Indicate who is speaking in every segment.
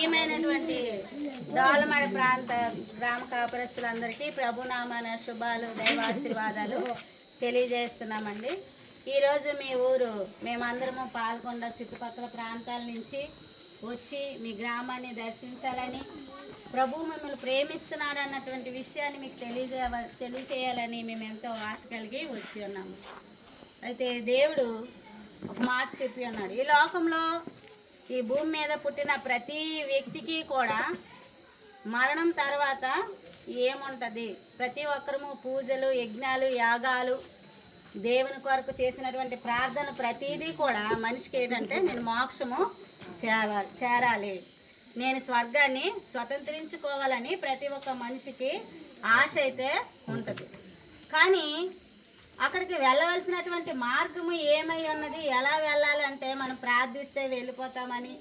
Speaker 1: ప్రియమైనటువంటి దోలమడ ప్రాంత గ్రామ కాపురస్తులందరికీ ప్రభునామాన శుభాలు దైవాశీర్వాదాలు తెలియజేస్తున్నామండి. ఈరోజు మీ ఊరు మేమందరము పాల్గొండ చుట్టుపక్కల ప్రాంతాల నుంచి వచ్చి మీ గ్రామాన్ని దర్శించాలని ప్రభు మిమ్మల్ని ప్రేమిస్తున్నాడు అన్నటువంటి విషయాన్ని మీకు తెలియజే తెలియచేయాలని మేము ఎంతో ఆశ కలిగి వచ్చి ఉన్నాము. అయితే దేవుడు ఒక మాట చెప్పి ఉన్నాడు. ఈ లోకంలో ఈ భూమి మీద పుట్టిన ప్రతి వ్యక్తికి కూడా మరణం తర్వాత ఏముంటుంది? ప్రతి ఒక్కరము పూజలు యజ్ఞాలు యాగాలు దేవుని కొరకు చేసినటువంటి ప్రార్థన ప్రతిదీ కూడా మనిషికి ఏంటంటే నేను మోక్షము చేరాలి చేరాలి. నేను స్వర్గాన్ని స్వతంత్రించుకోవాలని ప్రతి ఒక్క మనిషికి ఆశ అయితే ఉంటుంది. కానీ అక్కడికి వెళ్ళవలసినటువంటి మార్గము ఏమై ఉన్నది? ఎలా వెళ్ళాలంటే మనం ప్రార్థిస్తే వెళ్ళిపోతామని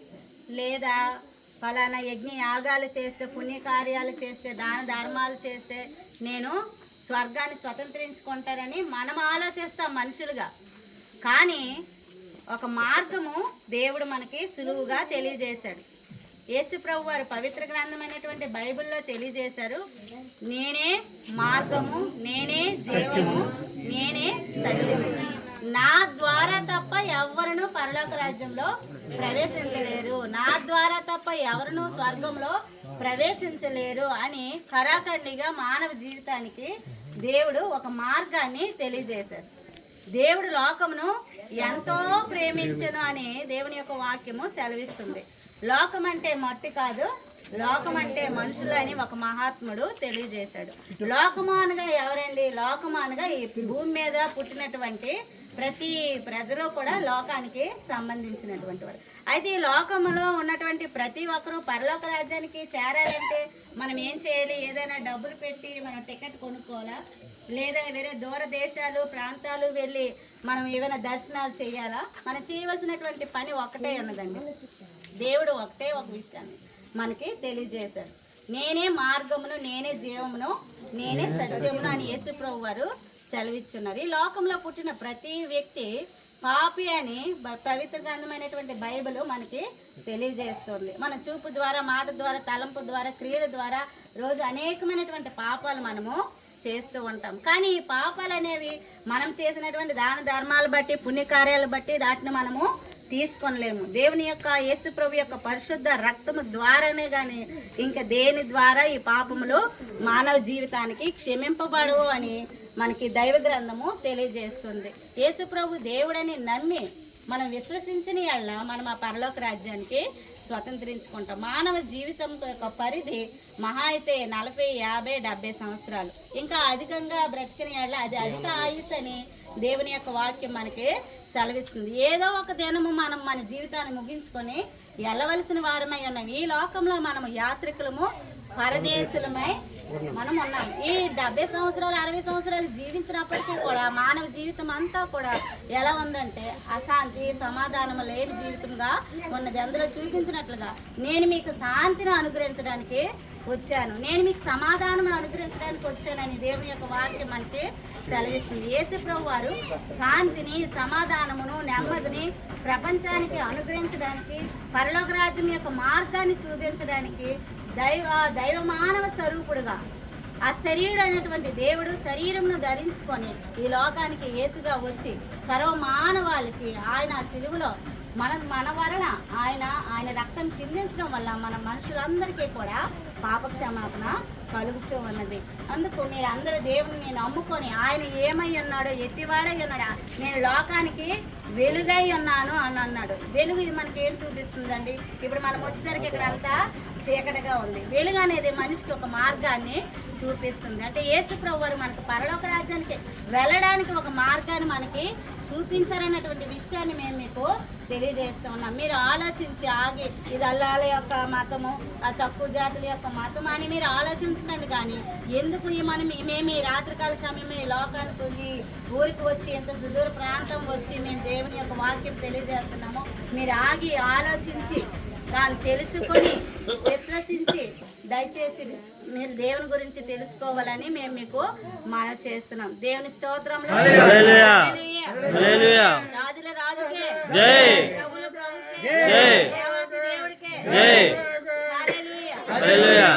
Speaker 1: లేదా ఫలానా యజ్ఞ యాగాలు చేస్తే పుణ్యకార్యాలు చేస్తే దాన ధర్మాలు చేస్తే నేను స్వర్గాన్ని స్వతంత్రించుకుంటానని మనం ఆలోచిస్తాం మనుషులుగా. కానీ ఒక మార్గము దేవుడు మనకి సులువుగా తెలియజేశాడు. యేసు ప్రభు వారు పవిత్ర గ్రంథమైనటువంటి బైబిల్లో తెలియజేశారు నేనే మార్గము నేనే జీవము నేనే సత్యము. నా ద్వారా తప్ప ఎవరును పరలోక రాజ్యంలో ప్రవేశించలేరు. నా ద్వారా తప్ప ఎవరును స్వర్గంలో ప్రవేశించలేరు అని కరాఖండిగా మానవ జీవితానికి దేవుడు ఒక మార్గాన్ని తెలియజేశారు. దేవుడు లోకమును ఎంతో ప్రేమించను అని దేవుని యొక్క వాక్యము సెలవిస్తుంది. లోకం అంటే మట్టి కాదు లోకం అంటే మనుషులు అని ఒక మహాత్ముడు తెలియజేశాడు. లోకము అనగా ఎవరండి? లోకము అనగా ఈ భూమి మీద పుట్టినటువంటి ప్రతి ప్రజలు కూడా లోకానికి సంబంధించినటువంటి వారు. అయితే ఈ లోకంలో ఉన్నటువంటి ప్రతి ఒక్కరూ పరలోక రాజ్యానికి చేరాలంటే మనం ఏం చేయాలి? ఏదైనా డబ్బులు పెట్టి మనం టికెట్ కొనుక్కోవాలా? లేదా వేరే దూర దేశాలు ప్రాంతాలు వెళ్ళి మనం ఏమైనా దర్శనాలు చేయాలా? మనం చేయవలసినటువంటి పని ఒకటే ఉన్నదండి. దేవుడు ఒకటే ఒక విషయాన్ని మనకి తెలియజేశాడు. నేనే మార్గమును నేనే జీవమును నేనే సత్యమును అని యేసుప్రభు వారు సెలవిచ్చున్నారు. ఈ లోకంలో పుట్టిన ప్రతి వ్యక్తి పాపి అని పవిత్ర గ్రంథమైనటువంటి బైబిల్ మనకి తెలియజేస్తుంది. మన చూపు ద్వారా మాట ద్వారా తలంపు ద్వారా క్రియల ద్వారా రోజు అనేకమైనటువంటి పాపాలు మనము చేస్తూ ఉంటాం. కానీ ఈ పాపాలు అనేవి మనం చేసినటువంటి దాన ధర్మాలు బట్టి పుణ్యకార్యాలు బట్టి వాటిని మనము తీసుకొనలేము. దేవుని యొక్క యేసుప్రభు యొక్క పరిశుద్ధ రక్తము ద్వారానే కానీ ఇంకా దేని ద్వారా ఈ పాపములు మానవ జీవితానికి క్షమింపబడవు అని మనకి దైవ గ్రంథము తెలియజేస్తుంది. యేసుప్రభు దేవుడని నమ్మి మనం విశ్వసించిన యెడల మనం ఆ పరలోక రాజ్యానికి స్వతంత్రించుకుంటాం. మానవ జీవితం యొక్క పరిధి మహా అయితే నలభై యాభై డెబ్బై సంవత్సరాలు. ఇంకా అధికంగా బ్రతికిన వాళ్ళ అది అధిక ఆయుష్ అని దేవుని యొక్క వాక్యం మనకి సెలవిస్తుంది. ఏదో ఒక దినము మనం మన జీవితాన్ని ముగించుకొని వెళ్ళవలసిన వారమై ఉన్నాం. ఈ లోకంలో మనం యాత్రికులము పరదేశులమై మనం ఉన్నాం. ఈ డెబ్బై సంవత్సరాలు అరవై సంవత్సరాలు జీవించినప్పటికీ కూడా మానవ జీవితం అంతా కూడా ఎలా ఉందంటే అశాంతి సమాధానం లేని జీవితంగా ఉన్నది. అందులో చూపించినట్లుగా నేను మీకు శాంతిని అనుగ్రహించడానికి వచ్చాను. నేను మీకు సమాధానం అనుగ్రహించడానికి వచ్చానని దేవుని యొక్క వాక్యం అంటే సెలవిస్తుంది. యేసుప్రభు వారు శాంతిని సమాధానమును నెమ్మదిని ప్రపంచానికి అనుగ్రహించడానికి పరలోక రాజ్యం యొక్క మార్గాన్ని చూపించడానికి దైవ దైవ మానవ స్వరూపుడుగా ఆ శరీరుడు అయినటువంటి దేవుడు శరీరమును ధరించుకొని ఈ లోకానికి యేసుగా వచ్చి సర్వ మానవాళికి ఆయన సిలువలో మన మన వలన ఆయన ఆయన రక్తం చిందించడం వల్ల మన మనుషులందరికీ కూడా పాపక్షమాపణ కలుగుతూ ఉన్నది అందుకు మీరు అందరూ దేవుని నమ్ముకొని ఆయన ఏమై ఉన్నాడో ఎట్టివాడై ఉన్నాడా నేను లోకానికి వెలుగై ఉన్నాను అని అన్నాడు. వెలుగు మనకి ఏం చూపిస్తుందండి? ఇప్పుడు మనం వచ్చేసరికి ఇక్కడ అంతా చీకటిగా ఉంది. వెలుగు అనేది మనిషికి ఒక మార్గాన్ని చూపిస్తుంది. అంటే యేసు ప్రభు వారు మనకు పరలోక రాజ్యానికి వెళ్ళడానికి ఒక మార్గాన్ని మనకి చూపించారన్నటువంటి విషయాన్ని మేము మీకు తెలియజేస్తూ ఉన్నాం. మీరు ఆలోచించి ఆగి ఇది అల్లాల యొక్క మతము ఆ తక్కువ జాతుల యొక్క మతం అని మీరు ఆలోచించకండి కానీ ఎందుకు ఈ మనం మేము ఈ రాత్రికాల సమయం ఈ లోకానికి ఈ ఊరికి వచ్చి ఎంత సుదూర ప్రాంతం వచ్చి మేము దేవుని యొక్క వాక్యం తెలియజేస్తున్నాము మీరు ఆగి ఆలోచించి దాన్ని తెలుసుకొని విశ్వసించి దయచేసి మీరు దేవుని గురించి తెలుసుకోవాలని మేము మీకు మనం చేస్తున్నాం దేవుని స్తోత్రంలో
Speaker 2: హల్లెలూయా.
Speaker 1: హల్లెలూయా.
Speaker 2: హల్లెలూయా.
Speaker 1: రాజుల రాజుకే
Speaker 2: జై.
Speaker 1: ప్రభుల ప్రభుకే
Speaker 2: జై.
Speaker 1: దేవాది దేవుడికే
Speaker 2: జై. హల్లెలూయా